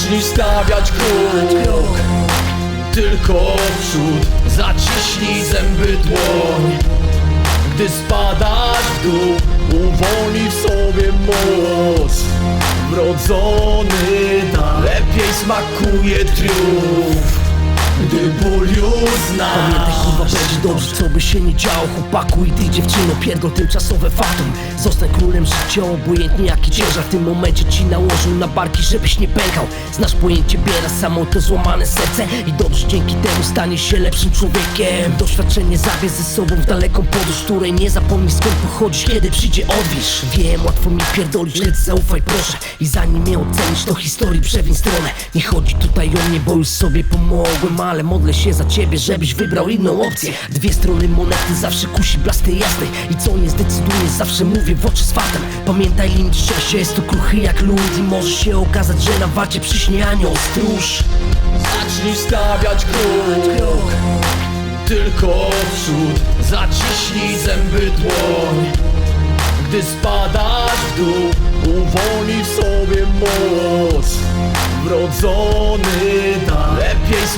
Zacznij stawiać krok Tylko przód. Zaciśnij zęby dłoń. Gdy spadasz w dół Uwolnij w sobie moc. Wrodzony dar Lepiej smakuje triumf Gdy ból już Pamiętaj kurwa będzie dobrze, co by się nie działo Chłopaku i ty dziewczyno, pierdol tymczasowe fatum. Zostań królem życia, obojętnie jaki ciężar W tym momencie ci nałożył na barki, żebyś nie pękał. Znasz pojęcie biera, samo to złamane serce I dobrze dzięki temu staniesz się lepszym człowiekiem. Doświadczenie zabierz ze sobą w daleką podróż Której nie zapomnij skąd pochodzisz, kiedy przyjdzie odwilż. Wiem, łatwo mi pierdolić, lecz zaufaj proszę. I zanim mnie ocenisz, to historii przewiń stronę. Nie chodzi tutaj o mnie, bo już sobie pomogłem Ale modlę się za ciebie, żebyś wybrał inną opcję. Dwie strony monety zawsze kusi blasty jasnej I co nie zdecyduje, zawsze mówię w oczy z fatem. Pamiętaj limit szczęścia jest tu kruchy jak lód. I może się okazać, że na wacie przyśnie anioł stróż. Zacznij stawiać krok Tylko przód Zaciśnij zęby dłoń. Gdy spadasz w dół Uwolnij w sobie moc. Wrodzony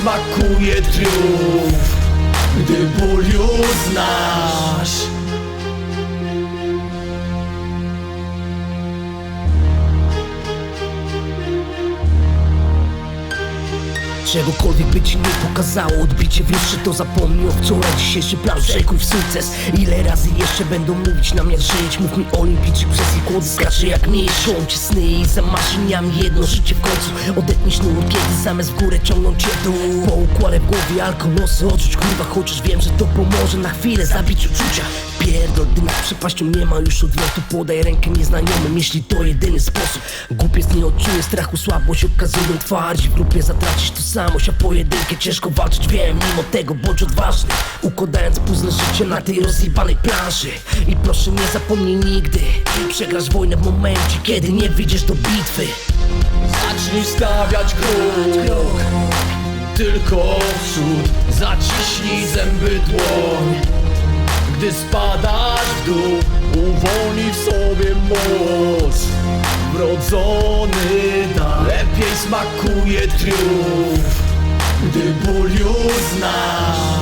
smakuje triumf Gdy ból już znasz Czegokolwiek by ci nie pokazało Odbicie w lustrze to zapomnij o wczoraj Dzisiejszy plan przekuj w sukces. Ile razy jeszcze będą mówić nam jak żyć Mów mi olimpijczyk przez ich głód Skacze jak miś Szłą ci sny i za maszyniami Jedno życie w końcu. Odetnij sznur kiedy zamiast w górę ciągną cię dół. Po układę w głowie alkonosy Odczuć kurwa chociaż wiem, że to pomoże Na chwilę zabić uczucia Pierdol, gdy nad przepaścią nie ma już odwrotu Podaj rękę nieznajomym, jeśli to jedyny sposób. Głupiec nie odczuje strachu, słabość okazują twarz. W grupie zatracisz tożsamość, a pojedynkę ciężko walczyć. Wiem, mimo tego bądź odważny Układając puzzle życia na tej rozjebanej planszy. I proszę nie zapomnij nigdy Przegrasz wojnę w momencie, kiedy nie wyjdziesz do bitwy. Zacznij stawiać krok Tylko w przód Zaciśnij zęby dłoń Gdy spadasz w dół Uwolnij w sobie moc. Wrodzony dar Lepiej smakuje triumf Gdy ból już znasz